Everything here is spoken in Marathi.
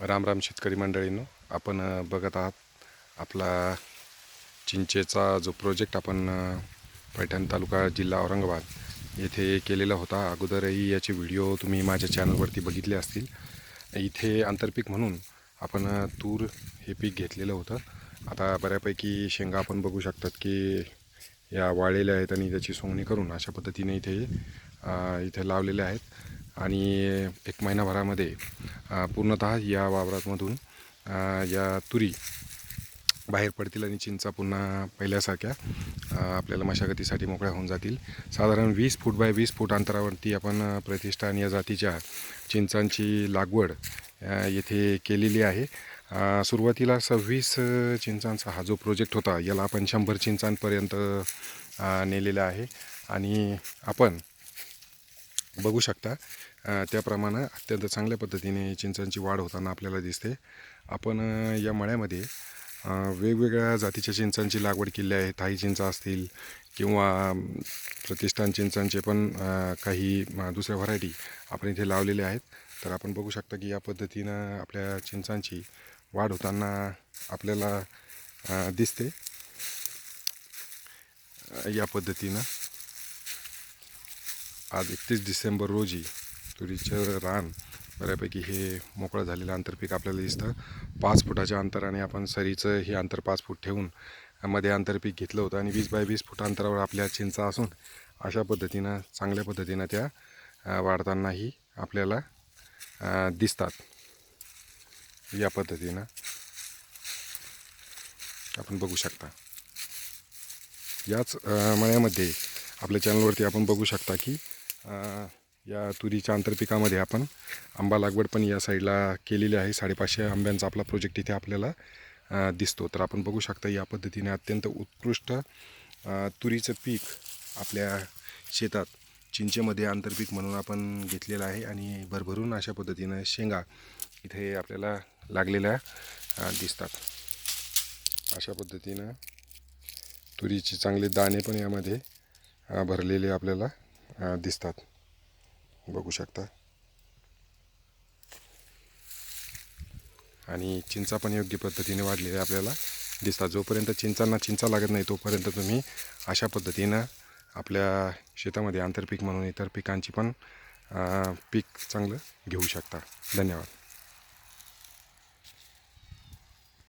राम राम शेतकरी मंडळींनो आपण बघत आहात आपला चिंचेचा जो प्रोजेक्ट आपण पैठण तालुका जिल्हा औरंगाबाद येथे केलेला होता. अगोदरही याचे व्हिडिओ तुम्ही माझ्या चॅनलवरती बघितले असतील. इथे आंतरपीक म्हणून आपण तूर हे पीक घेतलेलं होतं. आता बऱ्यापैकी शेंगा आपण बघू शकतात की या वाळलेल्या आहेत आणि त्याची सोंगणी करून अशा पद्धतीने इथे इथे लावलेल्या आहेत. आणि एक महिनाभरामध्ये पूर्णत पूर्णतः या वावरामधून या तुरी बाहेर पडतील आणि चिंचा पुन्हा पहिल्यासारख्या आपल्याला मशागतीसाठी मोकळ्या होऊन जातील. साधारण वीस फूट बाय वीस फूट अंतरावरती आपण प्रतिष्ठा आणि या जातीच्या चिंचांची लागवड येथे केलेली आहे. सुरुवातीला सव्वीस चिंचांचा हा जो प्रोजेक्ट होता याला आपण शंभर चिंचांपर्यंत नेलेला आहे. आणि आपण बघू शकता. त्याप्रमाणे अत्यंत चांगल्या पद्धतीने चिंचांची वाढ होताना आपल्याला दिसते. आपण या मळ्यामध्ये वेगवेगळ्या जातीच्या चिंचांची लागवड केली आहे. थाई चिंचा असतील किंवा प्रतिष्ठान चिंचांचे पण काही दुसऱ्या व्हरायटी आपण इथे लावलेल्या आहेत. तर आपण बघू शकता की या पद्धतीनं आपल्या चिंचांची वाढ होताना आपल्याला दिसते. या पद्धतीनं. आज एकतीस डिसेंबर रोजी तुरीचं रान बऱ्यापैकी हे मोकळं झालेलं आंतरपीक आपल्याला दिसतं. पाच फुटाच्या अंतराने आपण सरीचं हे अंतर पाच फूट ठेवून मध्ये आंतरपीक घेतलं होतं आणि वीस बाय वीस फूट अंतरावर आपल्या चिंचा असून अशा पद्धतीनं चांगल्या पद्धतीनं त्या वाढतानाही आपल्याला दिसतात. या पद्धतीनं आपण बघू शकता. याच मळ्यामध्ये आपल्या चॅनलवरती आपण बघू शकता की या तुरीच्या आंतरपिकामध्ये आपण आंबा लागवड पण या साईडला केलेली आहे. साडेपाचशे आंब्यांचा आपला प्रोजेक्ट इथे आपल्याला दिसतो. तर आपण बघू शकता या पद्धतीने अत्यंत उत्कृष्ट तुरीचं पीक आपल्या शेतात चिंचेमध्ये आंतरपीक म्हणून आपण घेतलेलं आहे आणि भरभरून अशा पद्धतीनं शेंगा इथे आपल्याला लागलेल्या दिसतात. अशा पद्धतीनं तुरीचे चांगले दाणे पण यामध्ये भरलेले आपल्याला दिसतात. बघू शकता. आणि चिंचा पण योग्य पद्धतीने वाढलेल्या आपल्याला. दिसतात. जोपर्यंत चिंचांना चिंचा लागत नाही तोपर्यंत तुम्ही अशा पद्धतीनं आपल्या शेतामध्ये आंतरपीक म्हणून इतर पिकांची पण पीक चांगलं घेऊ शकता. धन्यवाद.